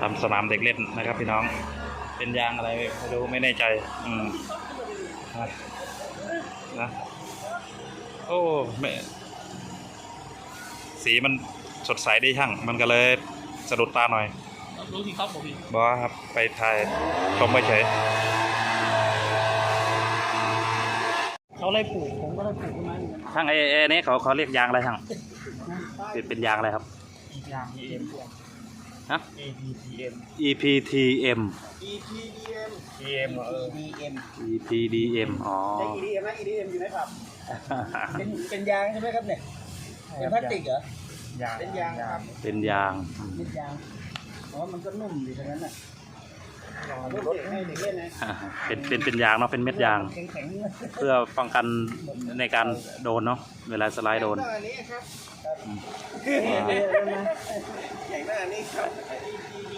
ทำสนามเด็กเล่นนะครับพี่น้อง เป็นยางอะไรไม่รู้ไม่แน่ใจ อืมนะนะโอ้ไม่สีมันสดใสดีช่าง มันก็เลยสะดุดตาหน่อย รู้ที่ครับผมพี่บอกว่าครับ ไปถ่ายชมไปเฉย เขาไล่ปลูกผมก็ไล่ปลูกต้นไม้เหมือนกันช่างเอเอนี้เขาเขาเรียกยางอะไรช่างเป็นเป็นยางอะไรครับ ยาง EM ฮะ APTM EPTM EPDM EM เออ EM EPDM อ๋อได้ EDM นะ EDM อยู่ในผับเป็นเป็นยางใช่ไหมครับเนี่ยเป็นพลาสติกเหรอ ยางเป็นยางครับ เป็นยางอืมเป็นยางอ๋อมันก็นุ่มดีทั้งนั้นน่ะ รถให้เด็กเล่นนะเป็นเป็นเป็นยางเนาะเป็นเม็ดยางแข็งๆเพื่อป้องกันในการโดนเนาะเวลาสไลด์โดน อันนี้ครับอืมแข็งหน้านี้ครับ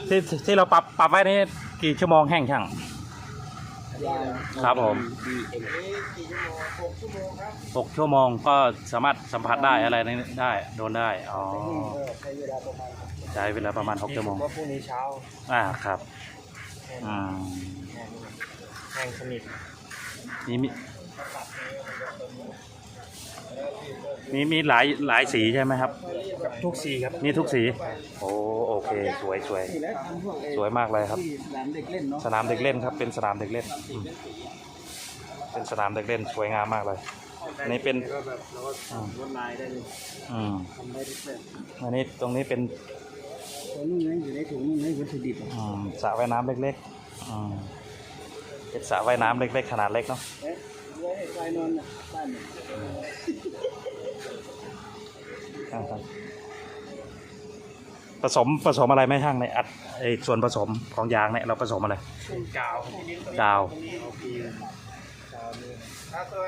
ที่ที่เราปรับปรับไว้นี่กี่ชั่วโมงแห้งช่างยางครับผม EM กี่ชั่วโมงหกชั่วโมงครับหกชั่วโมงก็สามารถสัมผัสได้อะไรนี่ได้โดนได้อ๋อใช้เวลาประมาณใช้เวลาประมาณหกชั่วโมงว่าพรุ่งนี้เช้าอ่าครับ อืมแห้งสนิทมีมีมีมีหลายหลายสีใช่ไหมครับ กับทุกสีครับมีทุกสีโอ้โอเค สวยสวยนี่แล้วทำพวกสวยมากเลยครับที่สนามเด็กเล่นเนาะสนามเด็กเล่นครับ เป็นสนามเด็กเล่นอืมเป็นสนามเด็กเล่นสวยงามมากเลย อันนี้เป็นก็แบบเราก็ทำลวดลายได้เลยอืม ทำได้ทุกแบบ อันนี้ตรงนี้เป็น ตัวนุ่งนี่อยู่ในถุงนุ่งนี่วัตถุดิบอะอืมสระว่ายน้ำเล็กๆอืมเป็นสระว่ายน้ำเล็กๆขนาดเล็กเนาะเอ๊ะไว้ให้ควายนอนน่ะบ้านเนี่ยอ่าครับผสมผสมอะไรไหมช่างในอัดไอส่วนผสมของยางเนี่ยเราผสมอะไรเป็นกาวที่นิ้วกาว ตรงนี้โอเคกาวนี่ถ้าตัว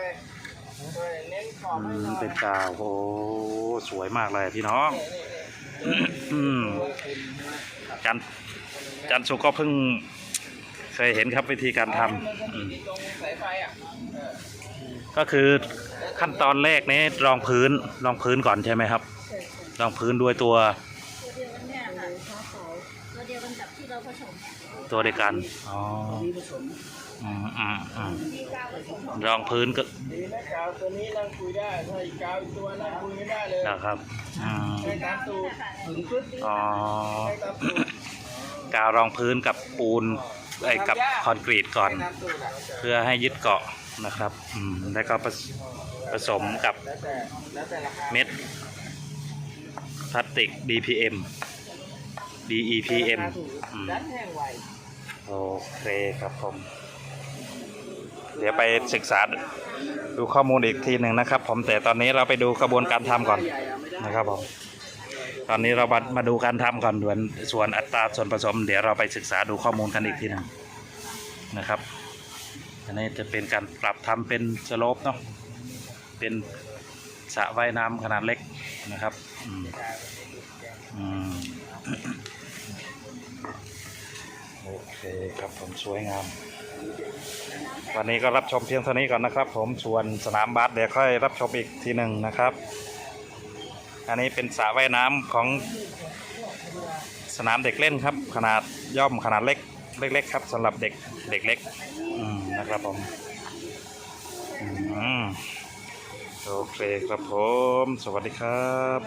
ตัวเน้นขอบอืให้หมน่อยเป็นกาวโอ้สวยมากเลยพี่น้องอืม จันจันสุก็เพิ่งเคยเห็นครับวิธีการทำอืมตรงสายไฟอะก็คือขั้นตอนแรกนี้รองพื้นรองพื้นก่อนใช่ไหมครับ รองพื้นด้วยตัวตัวเดียวกันเนี่ยค่ะขาวตัวเดียวกันกับที่เราผสมตัวเดียวกันอ๋อมีผสม อืมอืมอืมรองพื้นก็ดีนะกาวตัวนี้นั่งคุยได้ถ้าอีกกาวอีกตัวนั่งคุยไม่ได้เลยนะครับอืมใช้ตามตูดถึงปึ๊ดอ๋อ ใช้ตามตูดกาวรองพื้นกับปูนไอ้กับคอนกรีตก่อน ตามตูดอะเพื่อให้ยึดเกาะนะครับอืมแล้วก็ผสผสมกับแล้วแต่แล้วแต่ราคาเม็ดพลาสติก DPM DEPM อืม ดันแห้งไว โอเคครับผม เดี๋ยวไปศึกษาดูข้อมูลอีกทีหนึ่งนะครับ ผมแต่ตอนนี้เราไปดูกระบวนการทำก่อนนะครับผมตอนนี้เรามามาดูการทำก่อนส่วนส่วนอัตราส่วนผสม เดี๋ยวเราไปศึกษาดูข้อมูลกันอีกทีหนึ่งนะครับอันนี้จะเป็นการปรับทำเป็นสโลปเนาะเป็นสระว่ายน้ำขนาดเล็กนะครับอืมโอเคครับผมสวยงาม วันนี้ก็รับชมเพียงเท่านี้ก่อนนะครับ ผมส่วนสนามบาสเดี๋ยวค่อยรับชมอีกทีหนึ่งนะครับ อันนี้เป็นสระว่ายน้ำของสนามเด็กเล่นครับ ขนาดย่อมขนาดเล็กเล็กๆครับสำหรับเด็กเด็กเล็กนะครับผมโอเคครับผม สวัสดีครับ